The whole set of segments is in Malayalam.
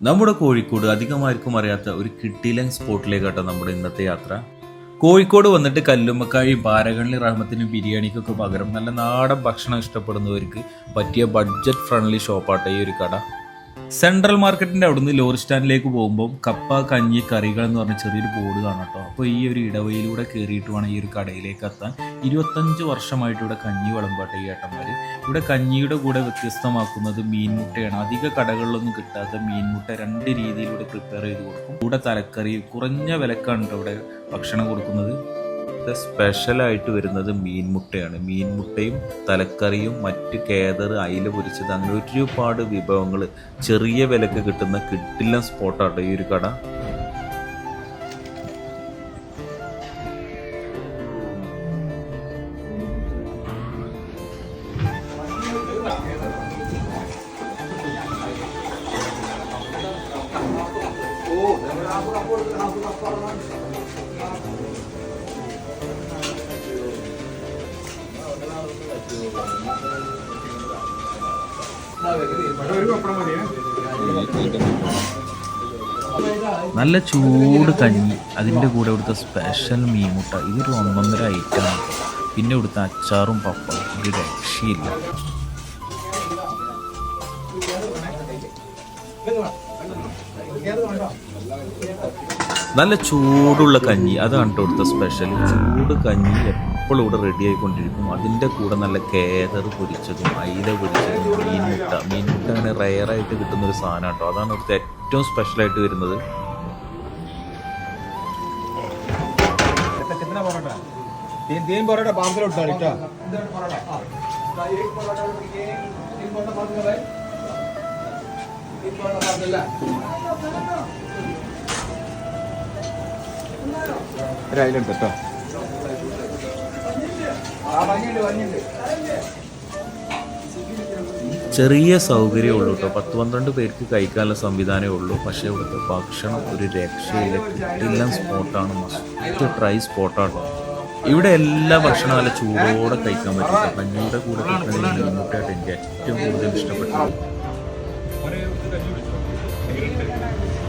നമ്മുടെ കോഴിക്കോട് അധികമാർക്കും അറിയാത്ത ഒരു കിട്ടിലൻ സ്പോട്ടിലേക്കാട്ടോ നമ്മുടെ ഇന്നത്തെ യാത്ര. കോഴിക്കോട് വന്നിട്ട് കല്ലുമ്മക്കായും പാരകണ്ണി റഹ്മത്തിനും ബിരിയാണിക്കൊക്കെ പകരം നല്ല നാടൻ ഭക്ഷണം ഇഷ്ടപ്പെടുന്നവർക്ക് പറ്റിയ ബഡ്ജറ്റ് ഫ്രണ്ട്ലി ഷോപ്പാട്ടോ ഈ ഒരു കട. സെൻട്രൽ മാർക്കറ്റിന്റെ അവിടുന്ന് ലോറി സ്റ്റാൻഡിലേക്ക് പോകുമ്പോൾ കപ്പ കഞ്ഞി കറികൾ എന്ന് പറഞ്ഞ ചെറിയൊരു ബോർഡ് കാണാം കേട്ടോ. അപ്പോൾ ഈ ഒരു ഇടവയിലൂടെ കയറിയിട്ട് വേണം ഈ ഒരു കടയിലേക്ക് എത്താൻ. ഇരുപത്തഞ്ച് വർഷമായിട്ട് ഇവിടെ കഞ്ഞി വിളമ്പാട്ടെ ഈ ഏട്ടന്മാർ ഇവിടെ കഞ്ഞിയുടെ കൂടെ വ്യത്യസ്തമാക്കുന്നത് മീൻമുട്ടയാണ് അധിക കടകളിലൊന്നും കിട്ടാത്ത മീൻമുട്ട രണ്ട് രീതിയിലൂടെ പ്രിപ്പയർ ചെയ്ത് കൊടുക്കും. കൂടെ തലക്കറി കുറഞ്ഞ വിലക്കാണ് കേട്ടോ ഇവിടെ ഭക്ഷണം കൊടുക്കുന്നത്. സ്പെഷ്യലായിട്ട് വരുന്നത് മീൻമുട്ടയാണ് മീൻമുട്ടയും തലക്കറിയും മറ്റ് കേതർ അയില പൊരിച്ചത് അങ്ങനെ ഒരുപാട് വിഭവങ്ങൾ ചെറിയ വിലക്ക് കിട്ടുന്ന കിട്ടില്ല സ്പോട്ടാട്ടോ ഈ ഒരു കട. നല്ല ചൂട് കഞ്ഞി അതിന്റെ കൂടെ ഇവിടുത്തെ സ്പെഷ്യൽ മീൻമുട്ട. ഇതൊരു ഒന്നൊന്നര ഐറ്റമാണ് പിന്നെ ഇവിടുത്തെ അച്ചാറും പപ്പടും ഒരു രക്ഷയില്ല. നല്ല ചൂടുള്ള കഞ്ഞി. അതാണ് ഇവിടുത്തെ സ്പെഷ്യൽ ചൂട് കഞ്ഞി എപ്പോഴും ഇവിടെ റെഡി ആയിക്കൊണ്ടിരിക്കും. അതിന്റെ കൂടെ നല്ല കേതർ പൊരിച്ചതും അയില പൊരിച്ചതും മീൻമുട്ട. മീൻമുട്ട അങ്ങനെ റയറായിട്ട് കിട്ടുന്നൊരു സാധനം കേട്ടോ അതാണ് ഇവിടുത്തെ ഏറ്റവും സ്പെഷ്യലായിട്ട് വരുന്നത്. പൊറോട്ട. അതിലുണ്ട് ചെറിയ സൗകര്യമേ ഉള്ളൂ കേട്ടോ. പത്ത് പന്ത്രണ്ട് പേർക്ക് കഴിക്കാനുള്ള സംവിധാനമേ ഉള്ളൂ. പക്ഷേ ഇവിടുത്തെ ഭക്ഷണം ഒരു രക്ഷയില്ല. കിട്ടില്ല സ്പോട്ടാണ് മസ്റ്റ് ട്രൈ സ്പോട്ടാണ് ഇവിടെ എല്ലാ ഭക്ഷണവും നല്ല ചൂടോടെ കഴിക്കാൻ പറ്റും. കഞ്ഞിയുടെ കൂടെ കിട്ടുന്ന മീൻമുട്ടയായിട്ട് എനിക്ക് ഏറ്റവും കൂടുതൽ ഇഷ്ടപ്പെട്ടത്.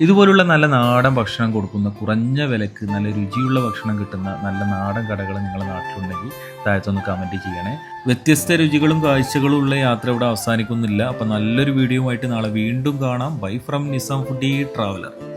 ഇതുപോലുള്ള നല്ല നാടൻ ഭക്ഷണം കൊടുക്കുന്ന കുറഞ്ഞ വിലക്ക് നല്ല രുചിയുള്ള ഭക്ഷണം കിട്ടുന്ന നല്ല നാടൻ കടകൾ നിങ്ങളുടെ നാട്ടിലുണ്ടെങ്കിൽ താഴത്തൊന്ന് കമന്റ് ചെയ്യണേ. വ്യത്യസ്ത രുചികളും കാഴ്ചകളും ഉള്ള യാത്ര ഇവിടെ അവസാനിക്കുന്നില്ല. അപ്പോൾ നല്ലൊരു വീഡിയോ ആയിട്ട് നാളെ വീണ്ടും കാണാം. Bye from Nizam foodie traveller